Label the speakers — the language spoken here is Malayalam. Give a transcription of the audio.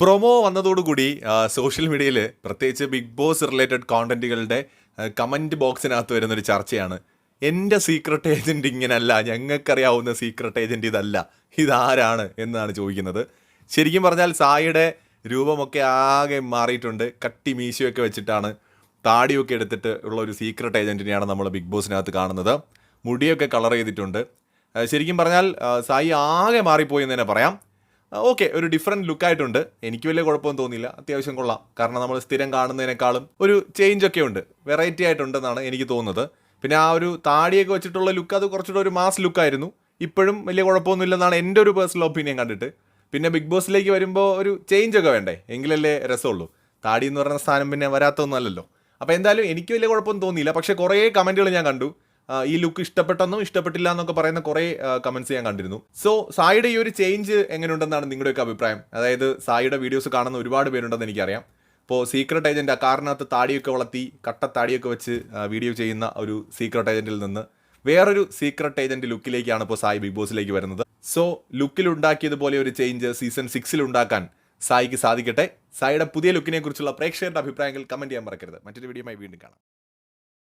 Speaker 1: പ്രൊമോ വന്നതോടുകൂടി സോഷ്യൽ മീഡിയയിൽ പ്രത്യേകിച്ച് ബിഗ് ബോസ് റിലേറ്റഡ് കോണ്ടന്റുകളുടെ കമന്റ് ബോക്സിനകത്ത് വരുന്നൊരു ചർച്ചയാണ്. എന്റെ സീക്രട്ട് ഏജന്റ് ഇങ്ങനല്ല ഞങ്ങൾക്കറിയാവുന്ന സീക്രട്ട് ഏജന്റ് ഇതല്ല ഇതാരാണ് എന്നാണ് ചോദിക്കുന്നത്. ശരിക്കും പറഞ്ഞാൽ സായിയുടെ രൂപമൊക്കെ ആകെ മാറിയിട്ടുണ്ട് കട്ടി മീശയൊക്കെ വെച്ചിട്ടാണ് താടിയൊക്കെ എടുത്തിട്ട് ഉള്ള ഒരു സീക്രട്ട് ഏജന്റിനെയാണ് നമ്മൾ ബിഗ് ബോസിനകത്ത് കാണുന്നത്. മുടിയൊക്കെ കളർ ചെയ്തിട്ടുണ്ട്. ശരിക്കും പറഞ്ഞാൽ സായി ആകെ മാറിപ്പോയി എന്ന് തന്നെ പറയാം. ഓക്കെ ഒരു ഡിഫറെന്റ് ലുക്കായിട്ടുണ്ട് എനിക്ക് വലിയ കുഴപ്പമൊന്നും തോന്നിയില്ല. അത്യാവശ്യം കൊള്ളാം. കാരണം നമ്മൾ സ്ഥിരം കാണുന്നതിനേക്കാളും ഒരു ചേഞ്ച് ഒക്കെ ഉണ്ട്. വെറൈറ്റി ആയിട്ടുണ്ടെന്നാണ് എനിക്ക് തോന്നുന്നത്. പിന്നെ ആ ഒരു താടിയൊക്കെ വെച്ചിട്ടുള്ള ലുക്ക് അത് കുറച്ചുകൂടെ ഒരു മാസ് ലുക്കായിരുന്നു ഇപ്പോഴും വലിയ കുഴപ്പമൊന്നുമില്ലെന്നാണ് എന്റെ ഒരു പേഴ്സണൽ ഒപ്പീനിയൻ കണ്ടിട്ട്. പിന്നെ ബിഗ് ബോസിലേക്ക് വരുമ്പോൾ ഒരു ചേഞ്ച് ഒക്കെ വേണ്ടേ? എങ്കിലല്ലേ രസമുള്ളൂ. താടി എന്ന് പറയുന്ന സ്ഥാനം പിന്നെ വരാത്തൊന്നും അല്ലല്ലോ. അപ്പോൾ എന്തായാലും എനിക്ക് വലിയ കുഴപ്പമൊന്നും തോന്നിയില്ല. പക്ഷേ കുറേ കമന്റുകൾ ഞാൻ കണ്ടു. ഈ ലുക്ക് ഇഷ്ടപ്പെട്ടെന്നും ഇഷ്ടപ്പെട്ടില്ല എന്നൊക്കെ പറയുന്ന കുറേ കമന്റ്സ് ഞാൻ കണ്ടിരുന്നു. സോ സായിയുടെ ഈ ഒരു ചേഞ്ച് എങ്ങനെയുണ്ടെന്നാണ് നിങ്ങളുടെയൊക്കെ അഭിപ്രായം? അതായത് സായിയുടെ വീഡിയോസ് കാണുന്ന ഒരുപാട് പേരുണ്ടെന്ന് എനിക്കറിയാം. ഇപ്പോൾ സീക്രട്ട് ഏജന്റ് ആ കാറിനകത്ത് താടിയൊക്കെ വളർത്തി കട്ട താടിയൊക്കെ വെച്ച് വീഡിയോ ചെയ്യുന്ന ഒരു സീക്രട്ട് ഏജന്റിൽ നിന്ന് വേറൊരു സീക്രട്ട് ഏജന്റ് ലുക്കിലേക്കാണ് ഇപ്പോൾ സായി ബിഗ് ബോസിലേക്ക് വരുന്നത്. സോ ലുക്കിൽ ഉണ്ടാക്കിയതുപോലെ ഒരു ചേഞ്ച് സീസൺ സിക്സിൽ ഉണ്ടാക്കാൻ സായിക്ക് സാധിക്കട്ടെ. സായിയുടെ പുതിയ ലുക്കിനെ കുറിച്ചുള്ള പ്രേക്ഷകരുടെ അഭിപ്രായങ്ങൾ കമന്റ് ചെയ്യാൻ മറക്കരുത്. മറ്റൊരു വീഡിയോയുമായി വീണ്ടും കാണാം.